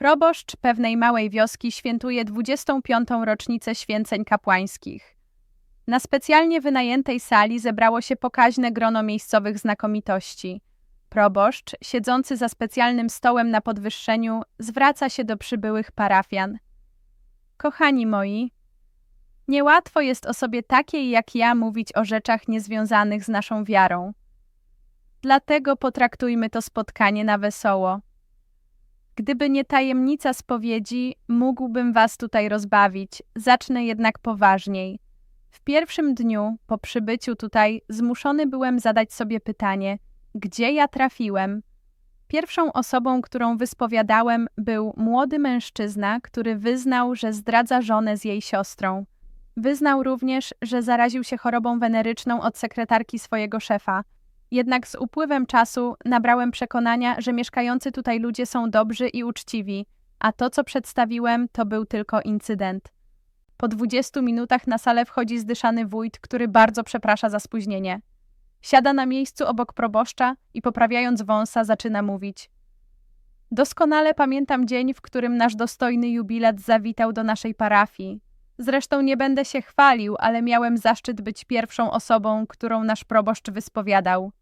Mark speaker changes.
Speaker 1: Proboszcz pewnej małej wioski świętuje 25. rocznicę święceń kapłańskich. Na specjalnie wynajętej sali zebrało się pokaźne grono miejscowych znakomitości. Proboszcz, siedzący za specjalnym stołem na podwyższeniu, zwraca się do przybyłych parafian. Kochani moi, niełatwo jest osobie takiej jak ja mówić o rzeczach niezwiązanych z naszą wiarą. Dlatego potraktujmy to spotkanie na wesoło. Gdyby nie tajemnica spowiedzi, mógłbym was tutaj rozbawić, zacznę jednak poważniej. W pierwszym dniu po przybyciu tutaj zmuszony byłem zadać sobie pytanie, gdzie ja trafiłem. Pierwszą osobą, którą wyspowiadałem, był młody mężczyzna, który wyznał, że zdradza żonę z jej siostrą. Wyznał również, że zaraził się chorobą weneryczną od sekretarki swojego szefa. Jednak z upływem czasu nabrałem przekonania, że mieszkający tutaj ludzie są dobrzy i uczciwi, a to, co przedstawiłem, to był tylko incydent. Po 20 minutach na salę wchodzi zdyszany wójt, który bardzo przeprasza za spóźnienie. Siada na miejscu obok proboszcza i poprawiając wąsa zaczyna mówić. Doskonale pamiętam dzień, w którym nasz dostojny jubilat zawitał do naszej parafii. Zresztą nie będę się chwalił, ale miałem zaszczyt być pierwszą osobą, którą nasz proboszcz wyspowiadał.